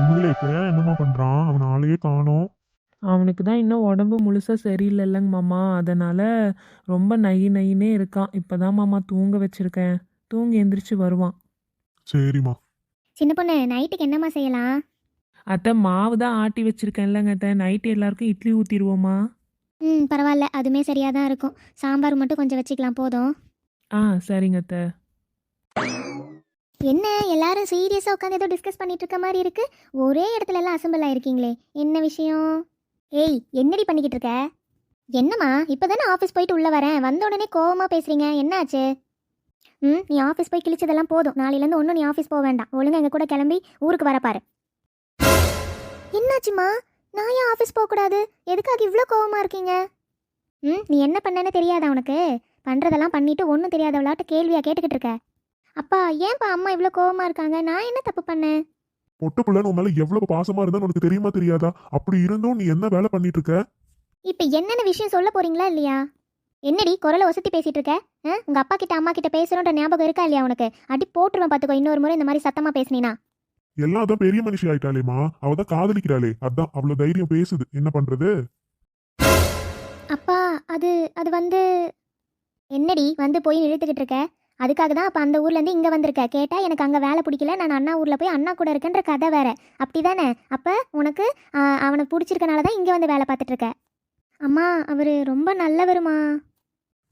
உண்மையிலே இப்ப என்னம்மா பண்றான்? அவன் ஆளையே காணோம். அவனுக்கு தான் இன்னும் உடம்பு முழுசாக சரியில்லைல்லங்க மாமா. அதனால் ரொம்ப நை நைனே இருக்கான். இப்போ தான் மாமா தூங்க வச்சுருக்கேன். தூங்கி எந்திரிச்சு வருவான். சரிம்மா. சின்ன பொண்ணு நைட்டுக்கு என்னம்மா செய்யலாம்? அத்தை மாவு தான் ஆட்டி வச்சுருக்கேன்லங்க அத்தை. நைட்டு எல்லாருக்கும் இட்லி ஊற்றிடுவோமா ம் பரவாயில்ல. அதுவுமே சரியாக தான் இருக்கும். சாம்பார் மட்டும் கொஞ்சம் வச்சுக்கலாம். போதும். ஆ சரிங்க அத்தை. என்ன எல்லாரும் சீரியஸாக உட்காந்து ஏதோ டிஸ்கஸ் பண்ணிட்டு இருக்க மாதிரி இருக்கு? ஒரே இடத்துல எல்லாம் அசம்பிள் ஆயிருக்கீங்களே. என்ன விஷயம்? ஏய் என்னடி பண்ணிக்கிட்டு இருக்க? என்னம்மா இப்போ தானே ஆஃபீஸ் போயிட்டு உள்ளே வரேன். வந்த உடனே கோவமாக பேசுறீங்க. என்னாச்சு? ம் நீ ஆஃபீஸ் போய் கிழிச்சதெல்லாம் போதும். நாளையிலேருந்து ஒன்றும் நீ ஆஃபீஸ் போக வேண்டாம். ஒழுங்காக எங்கள் கூட கிளம்பி ஊருக்கு வர பாரு. என்னாச்சுமா நான் ஏன் ஆஃபீஸ் போகக்கூடாது எதுக்காக இவ்வளோ கோவமாக இருக்கீங்க? ம் நீ என்ன பண்ணேன்னு தெரியாதா உனக்கு? பண்ணுறதெல்லாம் பண்ணிவிட்டு ஒன்றும் தெரியாதவளாட்ட கேள்வியாக கேட்டுக்கிட்டு இருக்க? அப்பா ஏன்பா அம்மா இவ்வளோ கோவமா இருக்காங்க? நான் என்ன தப்பு பண்ணேன்? பொட்ட பிள்ளை உன் மேல எவ்வளவு பாசமா இருந்தான்னு உனக்கு தெரியுமா தெரியாதா? அப்படி இருந்தும் நீ என்ன வேலை பண்ணிட்டு இருக்க இப்போ என்னென்ன விஷயம் சொல்ல போறீங்களா இல்லையா? என்னடி குரலை ஒசத்தி பேசிட்டு இருக்க ஆ? உங்க அப்பா கிட்ட அம்மா கிட்ட பேசுறோன்ற ஞாபகம் இருக்கா இல்லையா உனக்கு? அடி போட்டுருவேன் பாத்துக்கோ இன்னொரு முறை இந்த மாதிரி சத்தமா பேசுனீனா எல்லாம் அதான் பெரிய மனுஷி ஆயிட்டாளேமா அவ தான் காதலிக்கிறாளே. அதான் அவ்வளவு தைரியம் பேசுது. என்ன பண்றது? அப்பா அது அது வந்து என்னடி வந்து போய் இழுத்துக்கிட்டு இருக்க அதுக்காக தான் அப்போ அந்த ஊர்லேருந்து இங்கே வந்திருக்க. கேட்டால் எனக்கு அங்கே வேலை பிடிக்கல. நான் அண்ணா ஊரில் போய் அண்ணா கூட இருக்கேன்ற கதை வேற. அப்படி தானே அப்போ உனக்கு அவனை பிடிச்சிருக்கனால தான் இங்கே வந்து வேலை பார்த்துட்டு இருக்க. அம்மா அவர் ரொம்ப நல்லவருமா?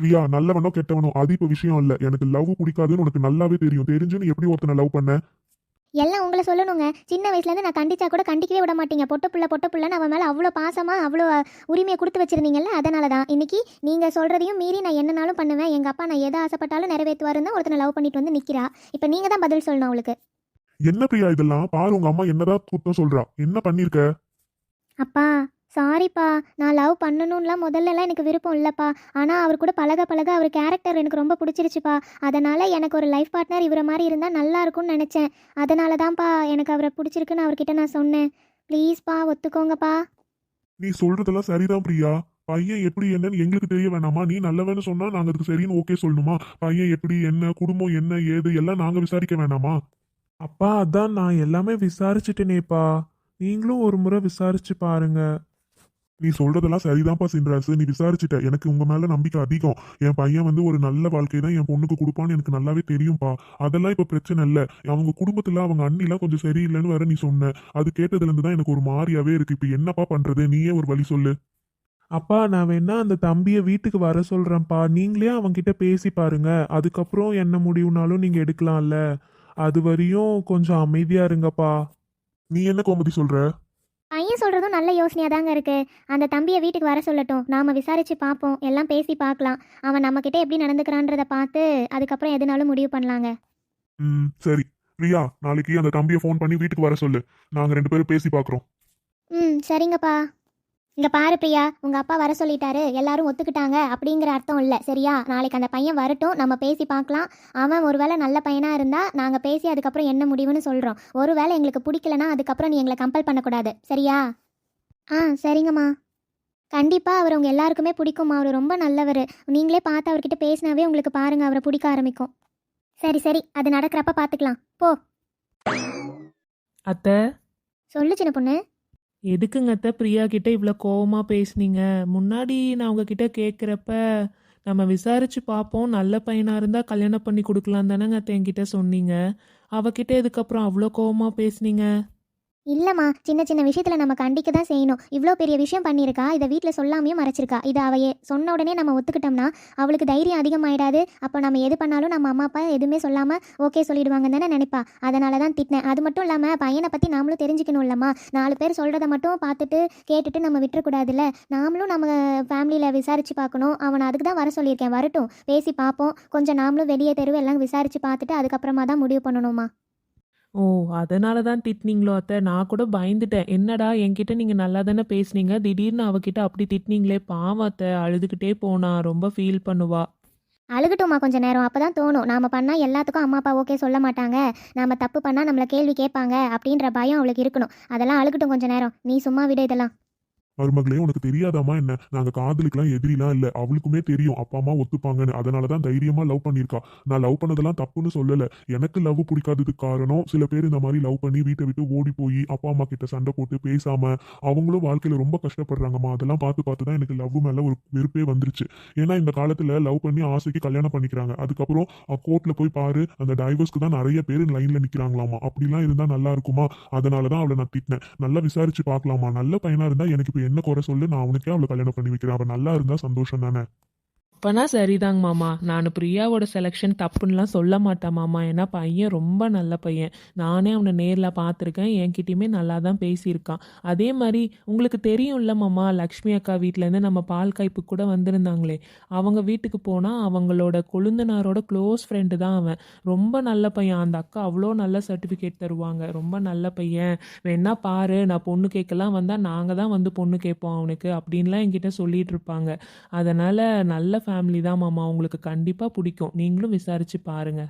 பிரியா நல்லவனோ கெட்டவனோ அது இப்போ விஷயம் இல்லை. எனக்கு லவ் பிடிக்காதுன்னு உனக்கு நல்லாவே தெரியும். தெரிஞ்சு நீ எப்படி ஒருத்தனை லவ் பண்ண? எல்லாம் உங்களை சொல்லணுங்க. சின்ன வயசுலேருந்து நான் கண்டிச்சா கூட கண்டிக்கவே விட மாட்டீங்க. பொட்ட புள்ள பொட்ட புள்ளன்னு அவன் மேலே அவ்வளோ பாசமாக அவ்வளோ உரிமையை கொடுத்து வச்சிருந்தீங்கல்ல அதனால தான் இன்னைக்கு நீங்கள் சொல்கிறதையும் மீறி நான் என்னனாலும் பண்ணுவேன். எங்கள் அப்பா நான் எதை ஆசைப்பட்டாலும் நிறைவேற்றுவாருன்னு ஒருத்தனை லவ் பண்ணிட்டு வந்து நிற்கிறா இப்போ நீங்கள் தான் பதில் சொல்லணும் அவளுக்கு. என்ன பிரியா இதெல்லாம்? பாரு உங்க அம்மா என்னதான் குத்தம் சொல்றா. என்ன பண்ணிருக்க? அப்பா சாரிப்பா நான் லவ் பண்ணணும்லாம் முதல்லலாம் எனக்கு விருப்பம் இல்லைப்பா. ஆனால் அவர் கூட பழக பழக அவர் கேரக்டர் எனக்கு ரொம்ப பிடிச்சிருச்சுப்பா. அதனால் எனக்கு ஒரு லைஃப் பார்ட்னர் இவரை மாதிரி இருந்தால் நல்லா இருக்கும்னு நினச்சேன். அதனால தான்ப்பா எனக்கு அவரை பிடிச்சிருக்குன்னு அவர்கிட்ட நான் சொன்னேன். ப்ளீஸ்ப்பா ஒத்துக்கோங்கப்பா. நீ சொல்றதெல்லாம் சரிதான் பிரியா. பையன் எப்படி என்னன்னு எங்களுக்கு தெரிய வேணாமா? நீ நல்லவன்னு சொன்னா நாங்க அதுக்கு சரின்னு ஓகே சொல்லணுமா? பையன் எப்படி என்ன குடும்பம் என்ன ஏது எல்லாம் நாங்க விசாரிக்க வேணாமா? அப்பா அதான் நான் எல்லாமே விசாரிச்சுட்டேனேப்பா. நீங்களும் ஒரு முறை விசாரிச்சு பாருங்க. நீ சொல்றதெல்லாம் சரிதான்ப்பா சின்ராசு. நீ விசாரிச்சுட்ட. எனக்கு உங்க மேல நம்பிக்கை அதிகம். என் பையன் வந்து ஒரு நல்ல வாழ்க்கை தான் என் பொண்ணுக்கு கொடுப்பான்னு எனக்கு நல்லாவே தெரியும்ப்பா. அதெல்லாம் இப்ப பிரச்சனை இல்ல. அவங்க குடும்பத்துல அவங்க அண்ணிலாம் கொஞ்சம் சரியில்லைன்னு வேற நீ சொன்ன. அது கேட்டதுல இருந்து தான் எனக்கு ஒரு மாதிரியாவே இருக்கு. இப்ப என்னப்பா பண்றது? நீயே ஒரு வழி சொல்லு. அப்பா நான் வேணா அந்த தம்பியை வீட்டுக்கு வர சொல்றேன்ப்பா. நீங்களே அவன்கிட்ட பேசி பாருங்க. அதுக்கப்புறம் என்ன முடிவுனாலும் நீங்க எடுக்கலாம்ல. அது வரையும் கொஞ்சம் அமைதியா இருங்கப்பா. நீ என்ன கோமதி சொல்ற? சொல்கிறதும் நல்ல யோசனையாக தாங்க இருக்குது அந்த தம்பியை வீட்டுக்கு வர சொல்லட்டும். நாம் விசாரித்து பார்ப்போம் எல்லாம் பேசி பார்க்கலாம் அவன் நம்மக்கிட்ட எப்படி நடந்துக்கிறான்றத பார்த்து அதுக்கப்புறம் எதுனாலும் முடிவு பண்ணலாங்க. ம் சரி. பிரியா நாளைக்கு அந்த தம்பியை ஃபோன் பண்ணி வீட்டுக்கு வர சொல்லு. நாங்க ரெண்டு பேரும் பேசி பாக்குறோம். ம் சரிங்கப்பா. இங்கே பாரு பிரியா உங்கள் அப்பா வர சொல்லிட்டாரு. எல்லாரும் ஒத்துக்கிட்டாங்க அப்படிங்கிற அர்த்தம் இல்லை சரியா? நாளைக்கு அந்த பையன் வரட்டும் நம்ம பேசி பார்க்கலாம். அவன் ஒருவேளை நல்ல பையனாக இருந்தால் நாங்கள் பேசி அதுக்கப்புறம் என்ன முடிவுன்னு சொல்கிறோம் ஒருவேளை எங்களுக்கு பிடிக்கலனா அதுக்கப்புறம் நீ எங்களை கம்பல் பண்ணக்கூடாது சரியா? ஆ சரிங்கம்மா. கண்டிப்பாக அவர் உங்கள் எல்லாருக்குமே பிடிக்கும்மா. அவர் ரொம்ப நல்லவர். நீங்களே பார்த்து அவர்கிட்ட பேசினாவே உங்களுக்கு பாருங்க அவரை பிடிக்க ஆரம்பிக்கும். சரி சரி அது நடக்கிறப்ப பார்த்துக்கலாம். போ. அத்தை. சொல்லு சின்ன பொண்ணு. எதுக்குங்க அத்தை பிரியா கிட்ட இவ்வளோ கோவமாக பேசுனீங்க? முன்னாடி நான் உங்ககிட்ட கேட்குறப்ப நம்ம விசாரிச்சு பார்ப்போம் நல்ல பையனாக இருந்தால் கல்யாணம் பண்ணி கொடுக்கலாம் தானேங்க அத்தை என்கிட்ட சொன்னீங்க. அவகிட்ட இதுக்கப்புறம் அவ்வளோ கோவமாக பேசுனீங்க? இல்லைம்மா சின்ன சின்ன விஷயத்தில் நம்ம கண்டிக்க தான் செய்யணும். இவ்வளோ பெரிய விஷயம் பண்ணியிருக்கா இதை வீட்டில் சொல்லாமையே மறைச்சிருக்கா. இதை அவையே சொன்ன உடனே நம்ம ஒத்துக்கிட்டோம்னா அவளுக்கு தைரியம் அதிகமாயிடாது. அப்போ நம்ம எது பண்ணாலும் நம்ம அம்மா அப்பா எதுவுமே சொல்லாமல் ஓகே சொல்லிடுவாங்கன்னு தானே நினைப்பா. அதனால தான் திட்டினேன். அது மட்டும் இல்லாமல் பையனை பற்றி நாமளும் தெரிஞ்சுக்கணும் இல்லம்மா. நாலு பேர் சொல்கிறத மட்டும் பார்த்துட்டு கேட்டுட்டு நம்ம விட்டுறக்கூடாதுல்ல. நாமளும் நம்ம ஃபேமிலியில் விசாரித்து பார்க்கணும். அவனை அதுக்கு தான் வர சொல்லியிருக்கேன். வரட்டும். பேசி பார்ப்போம். கொஞ்சம் நாமளும் வெளியே தெருவு எல்லாம் விசாரித்து பார்த்துட்டு அதுக்கப்புறமா தான் முடிவு பண்ணணுமா ஓ அதனால தான் திட்டினீங்களோ அத்தை. நான் கூட பயந்துட்டேன். என்னடா என்கிட்ட நீங்கள் நல்லா தானே பேசுனீங்க. திடீர்னு அவகிட்ட அப்படி திட்டினீங்களே. பாவம் அத்தை. அழுதுகிட்டே போனா. ரொம்ப ஃபீல் பண்ணுவா. அழுகட்டும்மா கொஞ்சம் நேரம். அப்போ தான் தோணும். நாம் பண்ணால் எல்லாத்துக்கும் அம்மா அப்பா ஓகே சொல்ல மாட்டாங்க. நாம் தப்பு பண்ணால் நம்மளை கேள்வி கேட்பாங்க அப்படின்ற பயம் அவளுக்கு இருக்கணும். அதெல்லாம் அழுகட்டும் கொஞ்சம் நேரம். நீ சும்மா விட இதெல்லாம். மருமகளே உனக்கு தெரியாதாமா என்ன? நாங்க காதலுக்குலாம் எதிரிலாம் இல்ல. அவளுக்குமே தெரியும். அப்பா அம்மா ஒத்துப்பாங்கன்னு. அதனாலதான் தைரியமா லவ் பண்ணிருக்கா. நான் லவ் பண்ணதெல்லாம் தப்புன்னு சொல்லல. எனக்கு லவ் பிடிக்காததுக்கு காரணம் சில பேர் இந்த மாதிரி லவ் பண்ணி வீட்டை விட்டு ஓடி போய் அப்பா அம்மா கிட்ட சண்டை போட்டு பேசாம அவங்களும் வாழ்க்கையில ரொம்ப கஷ்டப்படுறாங்கம்மா. அதெல்லாம் பார்த்து பார்த்து தான் எனக்கு லவ் மேல ஒரு வெறுப்பே வந்துருச்சு. ஏன்னா இந்த காலத்துல லவ் பண்ணி ஆசைக்கு கல்யாணம் பண்ணிக்கிறாங்க. அதுக்கப்புறம் கோர்ட்ல போய் பாரு அந்த டைவர்ஸ்க்கு தான் நிறைய பேர் லைன்ல நிக்கிறாங்களாமா அப்படிலாம் இருந்தா நல்லா இருக்குமா? அதனாலதான் அவளை நான் திட்டினேன். நல்லா விசாரிச்சு பார்க்கலாமா நல்ல பையனா இருந்தா எனக்கு என்ன குறை சொல்லு நான் அவனுக்கே அவளை கல்யாணம் பண்ணி வைக்கிறேன். அவன் நல்லா இருந்தா சந்தோஷம் தானே? அப்பனா சரிதாங்க மாமா. நான் பிரியாவோட செலெக்ஷன் தப்புன்னெலாம் சொல்ல மாட்டேன் மாமா. ஏன்னா பையன் ரொம்ப நல்ல பையன். நானே அவனை நேரில் பார்த்துருக்கேன். என்கிட்டயுமே நல்லா தான் பேசியிருக்கான். அதே மாதிரி உங்களுக்கு தெரியும்ல மாமா லக்ஷ்மி அக்கா வீட்டிலேருந்து நம்ம பால் காய்ப்பு கூட வந்திருந்தாங்களே. அவங்க வீட்டுக்கு போனால் அவங்களோட கொழுந்தனாரோட க்ளோஸ் ஃப்ரெண்டு தான் அவன். ரொம்ப நல்ல பையன். அந்த அக்கா அவ்வளோ நல்ல சர்டிஃபிகேட் தருவாங்க. ரொம்ப நல்ல பையன். வேணா பாரு நான் பொண்ணு கேட்கலாம் வந்தால் நாங்கள் தான் வந்து பொண்ணு கேட்போம் அவனுக்கு அப்படின்லாம் என்கிட்ட சொல்லிகிட்டு இருப்பாங்க. அதனால் நல்ல ஃபேமிலி தான் மாமா. உங்களுக்கு கண்டிப்பாக பிடிக்கும். நீங்களும் விசாரிச்சு பாருங்க.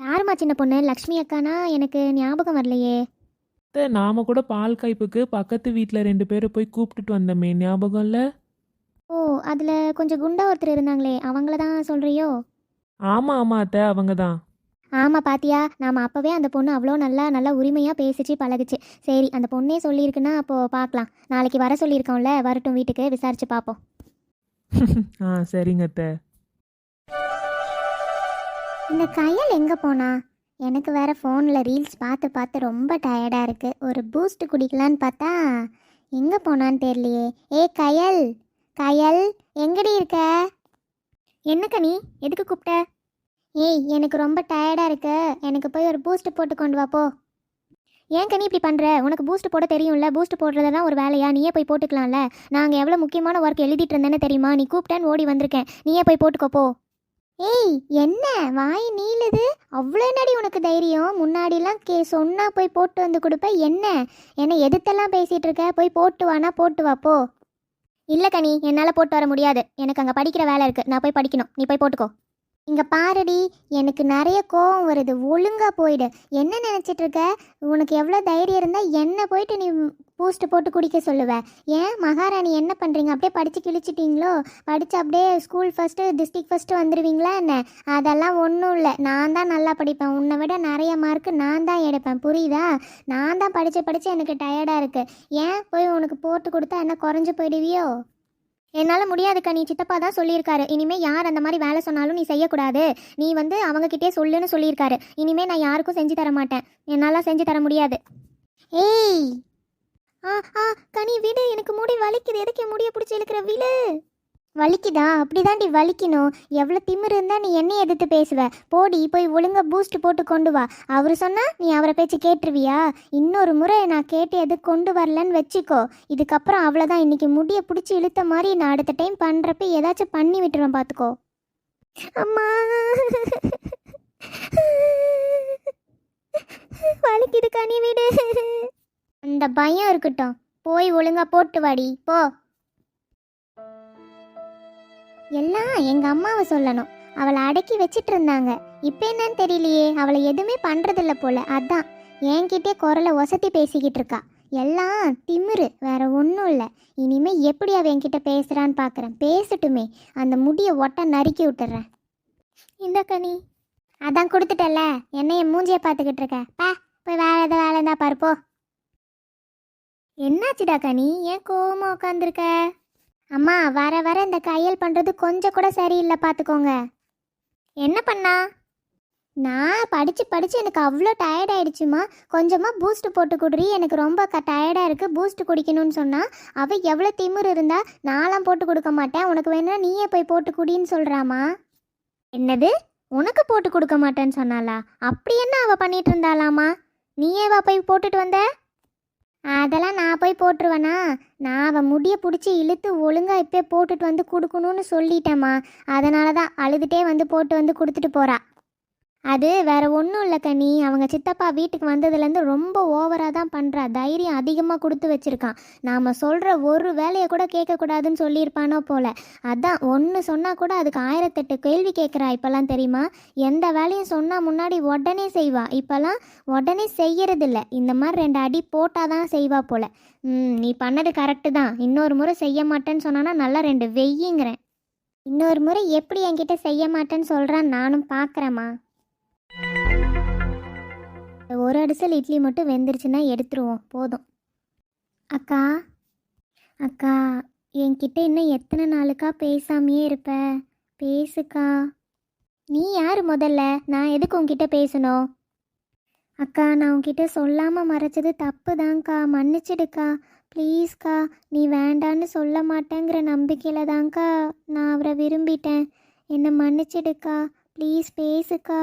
யாரும்மா சின்ன பொண்ணு? லக்ஷ்மி அக்கானா? எனக்கு ஞாபகம் வரலையே. அத்தை, நாம கூட பால் காய்ப்புக்கு பக்கத்து வீட்டில் ரெண்டு பேரை போய் கூப்பிட்டுட்டு வந்தோமே. ஞாபகம் இல்லை? ஓ அதில் கொஞ்சம் குண்டா ஒருத்தர் இருந்தாங்களே. அவங்கள தான் சொல்கிறியோ ஆமாம் ஆமாம் அத்தை. அவங்க தான். ஆமாம் பாத்தியா? நாம் அப்போவே அந்த பொண்ணு அவ்வளோ நல்லா நல்லா உரிமையாக பேசிச்சு பழகுச்சு. சரி அந்த பொண்ணே சொல்லியிருக்குன்னா அப்போது பார்க்கலாம். நாளைக்கு வர சொல்லியிருக்கோம்ல. வரட்டும் வீட்டுக்கு. விசாரிச்சு பார்ப்போம். ஆ சரிங்க அத்தை. இந்த கையல் எங்கே போனா? எனக்கு வேற ஃபோனில் ரீல்ஸ் பார்த்து பார்த்து ரொம்ப டயர்டாக இருக்குது ஒரு பூஸ்ட் குடிக்கலான்னு பார்த்தா எங்கே போனான்னு தெரியலையே. ஏ கயல் கயல் எங்கடி இருக்க? என்னக்கா நீ? எதுக்கு கூப்பிட்ட? ஏய் எனக்கு ரொம்ப டயர்டாக இருக்கு. எனக்கு போய் ஒரு பூஸ்ட் போட்டு கொண்டு வா போ. ஏன் கனி இப்படி பண்ணுற உனக்கு பூஸ்ட் போட தெரியும்ல. பூஸ்ட் போடுறதெல்லாம் ஒரு வேலையா? நீயே போய் போட்டுக்கலாம்ல. நாங்கள் எவ்வளோ முக்கியமான ஒர்க் எழுதிட்டு இருந்தேன்னு தெரியுமா? நீ கூப்பிட்டேன்னு ஓடி வந்திருக்கேன். நீயே போய் போட்டுக்கோப்போ ஏய் என்ன? வாய் நீளுது. அவ்வளோ என்னடி உனக்கு தைரியம்? முன்னாடிலாம் கே சொன்னா போய் போட்டு வந்து கொடுப்ப. என்ன? என்னை எதிர்த்தெல்லாம் பேசிகிட்டு இருக்க? போய் போட்டு வானா போட்டு வா போ. இல்லை கனி என்னால் போட்டு வர முடியாது. எனக்கு அங்கே படிக்கிற வேலை இருக்குது நான் போய் படிக்கணும். நீ போய் போட்டுக்கோ. இங்கே பாருடி எனக்கு நிறைய கோவம் வருது. ஒழுங்கா போயிடு. என்ன நினச்சிட்டு இருக்க உனக்கு எவ்வளோ தைரியம் இருந்தால் என்ன போயிட்டு நீ பூஸ்ட் போட்டு குடிக்க சொல்லுவ. ஏன்? மகாராணி என்ன பண்ணுறீங்க அப்படியே படித்து கிழிச்சிட்டிங்களோ? படித்து அப்படியே ஸ்கூல் ஃபஸ்ட்டு டிஸ்ட்ரிக்ட் ஃபஸ்ட்டு வந்துடுவீங்களா என்ன? அதெல்லாம் ஒன்றும் இல்லை. நான் தான் நல்லா படிப்பேன். உன்னை விட நிறைய மார்க்கு நான் தான் எடுப்பேன். புரியுதா? நான் தான் படித்து படித்து எனக்கு டயர்டாக இருக்குது ஏன் போய் உனக்கு போட்டு கொடுத்தா என்ன குறைஞ்சி போயிடுவியோ? என்னால் முடியாதுக்கா நீ சித்தப்பா தான் சொல்லியிருக்காரு. இனிமேல் யார் அந்த மாதிரி வேலை சொன்னாலும் நீ செய்யக்கூடாது. நீ வந்து அவங்கக்கிட்டே சொல்லுன்னு சொல்லியிருக்காரு. இனிமேல் நான் யாருக்கும் செஞ்சு தர மாட்டேன். என்னால் செஞ்சு தர முடியாது. ஏய்! ஆ ஆ கனி விடு. எனக்கு முடி வலிக்குது. எதுக்கு முடிய முடியை பிடிச்சி இழுக்கிற? விடு வலிக்குதா? அப்படிதான்டி வலிக்கணும். எவ்வளோ திமிரு இருந்தால் நீ என்னை எதிர்த்து பேசுவ. போடி போய் ஒழுங்கா பூஸ்ட் போட்டு கொண்டு வா. அவர் சொன்னால் நீ அவரை பேச்சு கேட்டுருவியா? இன்னொரு முறை நான் கேட்டு எதுக்கு கொண்டு வரலன்னு வச்சுக்கோ. இதுக்கப்புறம் அவ்வளோதான் இன்னைக்கு முடியை பிடிச்சி இழுத்த மாதிரி நான் அடுத்த டைம் பண்ணுறப்ப ஏதாச்சும் பண்ணி விட்டுருவேன் பார்த்துக்கோ அம்மா. வலிக்குது கனி வீடு. அந்த பயம் இருக்கட்டும். போய் ஒழுங்காக போட்டு வாடி. போ. எல்லாம் எங்க அம்மாவை சொல்லணும். அவளை அடக்கி வச்சிட்டு இருந்தாங்க இப்போ என்னன்னு தெரியலையே அவளை எதுவுமே பண்றதில்ல போல. அதான் என்கிட்டே குரலை ஒசத்தி பேசிக்கிட்டு இருக்கா. எல்லாம் திமிரு வேற ஒன்றும் இல்லை. இனிமே எப்படி அவ என்கிட்ட பேசுறான்னு பார்க்குறேன் பேசட்டுமே. அந்த முடியை ஒட்ட நறுக்கி விட்டுறேன். இந்த கனி அதான் கொடுத்துட்டல. என்ன என் மூஞ்சியை பார்த்துக்கிட்டு இருக்க. பா போய் வேலை எதாவது வேலை இருந்தா பாரு என்னாச்சுடா கனி? ஏன் கோவமாக உட்காந்துருக்க அம்மா வர வர இந்த கையல் பண்ணுறது கொஞ்சம் கூட சரியில்லை பார்த்துக்கோங்க. என்ன பண்ணா? நான் படித்து படித்து எனக்கு அவ்வளோ டயர்ட் ஆயிடுச்சுமா. கொஞ்சமாக பூஸ்ட் போட்டு குடுறி. எனக்கு ரொம்ப க டயர்டாக இருக்குது பூஸ்ட் குடிக்கணும்னு சொன்னால் அவள் எவ்வளோ திமிரு இருந்தால் நான்லாம் போட்டு கொடுக்க மாட்டேன். உனக்கு வேணா நீயே போய் போட்டு குடின்னு சொல்கிறாமா என்னது? உனக்கு போட்டு கொடுக்க மாட்டேன்னு சொன்னாளா? அப்படி என்ன அவள் பண்ணிட்டு இருந்தாளாமா? நீயேவா போய் போட்டுட்டு வந்த? அதெல்லாம் நான் போய் போட்டுருவேனா? நான் அவன் முடியை பிடிச்சி இழுத்து ஒழுங்காக இப்போ போட்டுட்டு வந்து கொடுக்கணும்னு சொல்லிட்டேம்மா. அதனால தான் அழுதுகிட்டே வந்து போட்டு வந்து கொடுத்துட்டு போகிறா அது வேற ஒன்றும் இல்லை கனி. அவங்க சித்தப்பா வீட்டுக்கு வந்ததுலேருந்து ரொம்ப ஓவராக தான் பண்ணுறா தைரியம் அதிகமாக கொடுத்து வச்சிருக்கான். நாம் சொல்கிற ஒரு வேலையை கூட கேட்கக்கூடாதுன்னு சொல்லியிருப்பானோ போல. அதான் ஒன்று சொன்னால் கூட அதுக்கு ஆயிரத்தெட்டு கேள்வி கேட்குறா இப்போல்லாம் தெரியுமா? எந்த வேலையும் சொன்னால் முன்னாடி உடனே செய்வா. இப்போல்லாம் உடனே செய்யறதில்ல. இந்த மாதிரி ரெண்டு அடி போட்டால் தான் செய்வா போல. ம் நீ பண்ணது கரெக்டு தான். இன்னொரு முறை செய்ய மாட்டேன்னு சொன்னானா நல்லா ரெண்டு வெய்யுங்கிறேன். இன்னொரு முறை எப்படி என்கிட்ட செய்ய மாட்டேன்னு சொல்கிறான் நானும் பார்க்குறேம்மா ஒரு அடிசல் இட்லி மட்டும் வெந்துருச்சுன்னா எடுத்துருவோம். போதும். அக்கா அக்கா என்கிட்ட இன்னும் எத்தனை நாளுக்கா பேசாமையே இருப்ப? பேசுக்கா. நீ யார் முதல்ல? நான் எதுக்கு உன்கிட்ட பேசணும்? அக்கா நான் உன்கிட்ட சொல்லாமல் மறைச்சது தப்பு தான்க்கா மன்னிச்சிடுக்கா. ப்ளீஸ்க்கா. நீ வேண்டான்னு சொல்ல மாட்டேங்கிற நம்பிக்கையில் தான்க்கா நான் அவரை விரும்பிட்டேன். என்னை மன்னிச்சிடுக்கா. ப்ளீஸ் பேசுக்கா.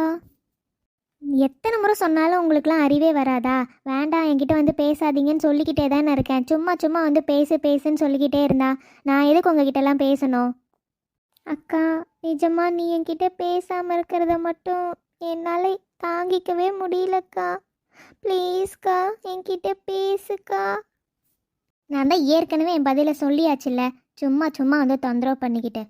எத்தனை முறை சொன்னாலும் உங்களுக்குலாம் அறிவே வராதா? வேண்டாம் என்கிட்ட வந்து பேசாதீங்கன்னு சொல்லிக்கிட்டே தானே இருக்கேன். சும்மா சும்மா வந்து பேசு பேசுன்னு சொல்லிக்கிட்டே இருந்தா நான் எதுக்கு உங்ககிட்டலாம் பேசணும்? அக்கா நிஜமா நீ என்கிட்ட பேசாமல் இருக்கிறத மட்டும் என்னால் தாங்கிக்கவே முடியலக்கா. ப்ளீஸ்க்கா என்கிட்ட பேசுக்கா. நான் தான் ஏற்கனவே என் பதிலை சொல்லியாச்சுல்ல. சும்மா சும்மா வந்து தொந்தரவு பண்ணிக்கிட்டேன்